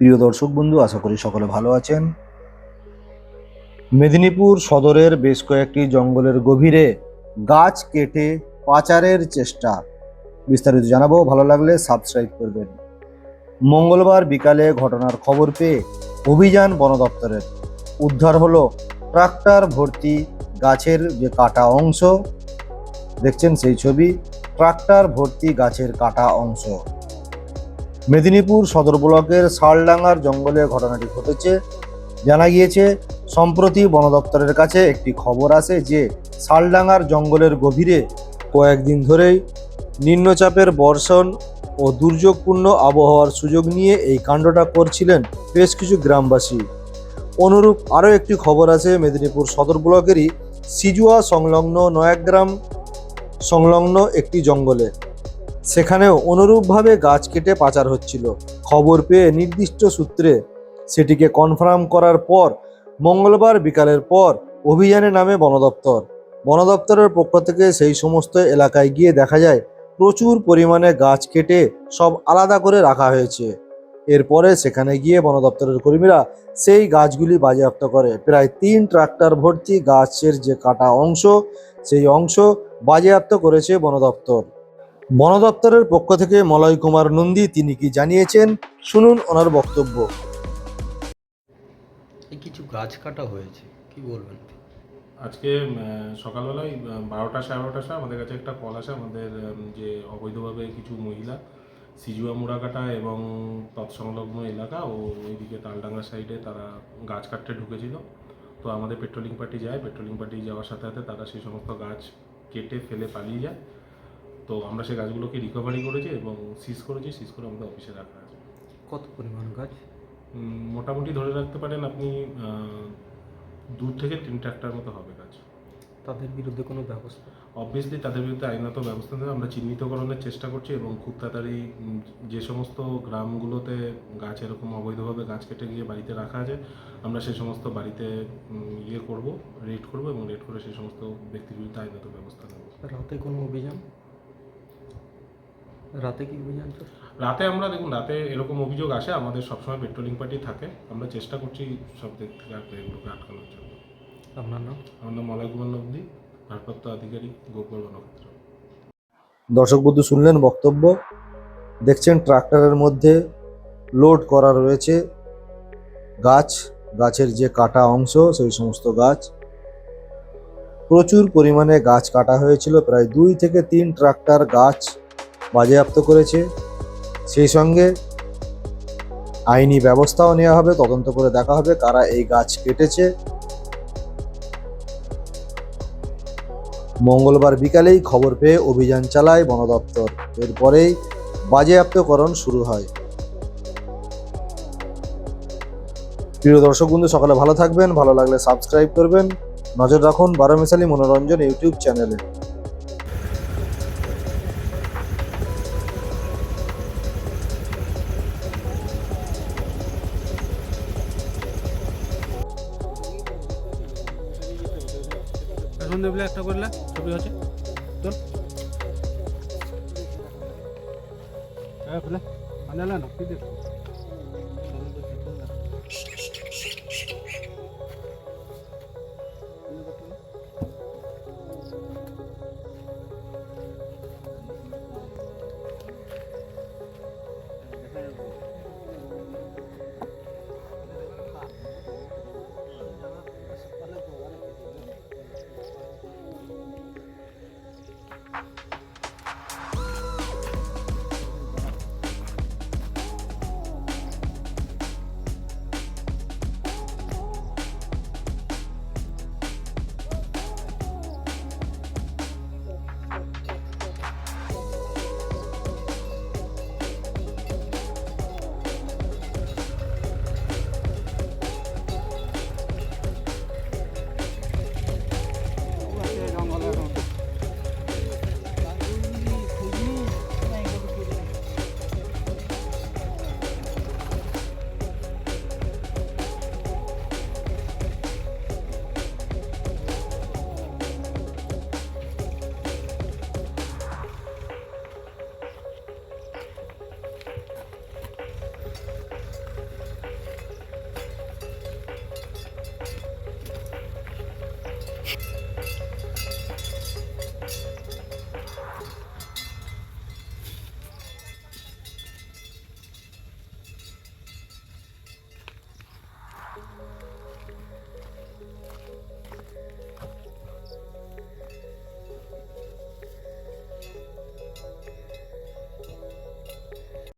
প্রিয় দর্শক বন্ধু, আশা করি সকলে ভালো আছেন। মেদিনীপুর সদরের বেশ কয়েকটি জঙ্গলের গভীরে গাছ কেটে পাচারের চেষ্টা। বিস্তারিত জানাব, ভালো লাগলে সাবস্ক্রাইব করবেন। মঙ্গলবার বিকালে ঘটনার খবর পেয়ে অভিযান বন দপ্তরের উদ্ধার হলো ট্রাক্টর ভর্তি গাছের যে কাটা অংশ। দেখছেন সেই ছবি, ট্রাক্টর ভর্তি গাছের কাটা অংশ। মেদিনীপুর সদর ব্লকের শালডাঙ্গার জঙ্গলে ঘটনাটি ঘটেছে। জানা গিয়েছে, সম্প্রতি বন দপ্তরের কাছে একটি খবর আসে যে, শালডাঙ্গার জঙ্গলের গভীরে কয়েকদিন ধরেই নিম্নচাপের বর্ষণ ও দুর্যোগপূর্ণ আবহাওয়ার সুযোগ নিয়ে এই কাণ্ডটা করছিলেন বেশ কিছু গ্রামবাসী। অনুরূপ আরও একটি খবর আছে মেদিনীপুর সদর ব্লকেরই সিজুয়া সংলগ্ন নয়াগ্রাম সংলগ্ন একটি জঙ্গলে। সেখানেও অনুরূপভাবে গাছ কেটে পাচার হচ্ছিল। খবর পেয়ে নির্দিষ্ট সূত্রে সেটিকে কনফার্ম করার পর, মঙ্গলবার বিকালের পর অভিযানে নামে বন দপ্তর বন দপ্তরের পক্ষ থেকে সেই সমস্ত এলাকায় গিয়ে দেখা যায়, প্রচুর পরিমাণে গাছ কেটে সব আলাদা করে রাখা হয়েছে। এরপরে সেখানে গিয়ে বন দপ্তরের কর্মীরা সেই গাছগুলি বাজেয়াপ্ত করে। প্রায় তিন ট্রাক্টর ভর্তি গাছের যে কাটা অংশ, সেই অংশ বাজেয়াপ্ত করেছে বন দপ্তর বন দপ্তরের পক্ষ থেকে মলয় কুমার নন্দী তিনি কি জানিয়েছেন শুনুন ওনার বক্তব্য। এই কিছু গাছ কাটা হয়েছে কি বলবেন? আজকে সকালবেলায় বারোটা সাড়ে বারোটার সময় আমাদের কাছে একটা কল আসে আমাদের যে অবৈধভাবে কিছু মহিলা সিজুয়া মুড়াকাটা এবং তৎসংলগ্ন এলাকা ও ওইদিকে তালডাঙ্গা সাইডে তারা গাছ কাটতে ঢুকেছিল। তো আমাদের পেট্রোলিং পার্টি যায় পেট্রোলিং পার্টি যাওয়ার সাথে সাথে তারা সেই সমস্ত গাছ কেটে ফেলে পালিয়ে যায়। তো আমরা সেই গাছগুলোকে রিকভারি করেছি এবং সিজ করেছি সিজ করে আমাদের অফিসে রাখা আছে। কত পরিমাণ গাছ? মোটামুটি ধরে রাখতে পারেন আপনি দু থেকে তিন ট্রাক্টার মতো হবে গাছ। তাদের বিরুদ্ধে কোনো ব্যবস্থা? অবভিয়াসলি তাদের বিরুদ্ধে আইনত ব্যবস্থা নেবে আমরা চিহ্নিতকরণের চেষ্টা করছি এবং খুব তাড়াতাড়ি যে সমস্ত গ্রামগুলোতে গাছ এরকম অবৈধভাবে গাছ কেটে গিয়ে বাড়িতে রাখা আছে আমরা সেই সমস্ত বাড়িতে ইয়ে করব রেড করব এবং রেড করে সেই সমস্ত ব্যক্তির বিরুদ্ধে আইনত ব্যবস্থা নেব। রাতে কোনো অভিযান? রাতে কি অভিযান চলছে? রাতে আমরা দেখুন রাতে এরকম অভিযোগ আসে আমাদের সবসময় পেট্রোলিং পার্টি থাকে। আমরা চেষ্টা করছি সব দিক থেকে আটকে- এগুলোকে আটকানোর জন্য। আপনার নাম? আমার নাম মলয় কুমার নন্দী ভারপ্রাপ্ত আধিকারিক গোকুল বনক্ষেত্র দর্শক বন্ধু শুনলেন বক্তব্য। দেখছেন ট্রাক্টরের মধ্যে লোড করা রয়েছে গাছ গাছের যে কাটা অংশ সেই সমস্ত গাছ। প্রচুর পরিমাণে গাছ কাটা হয়েছিল প্রায় দুই থেকে তিন ট্রাক্টর গাছ বাজেয়াপ্ত করেছে। সেই সঙ্গে আইনি ব্যবস্থাও নেওয়া হবে, তদন্ত করে দেখা হবে কারা এই গাছ কেটেছে। মঙ্গলবার বিকালেই খবর পেয়ে অভিযান চালায় বন দপ্তর। এরপরেই বাজেয়াপ্তকরণ শুরু হয়। প্রিয় দর্শক বন্ধু, সকালে ভালো থাকবেন, ভালো লাগলে সাবস্ক্রাইব করবেন। নজর রাখুন বারোমিশালী মনোরঞ্জন ইউটিউব চ্যানেলে। সন্ধ্যেবেলা একটা করলে ছবি হচ্ছে হ্যাঁ খুলে। আনালা না কি দেখো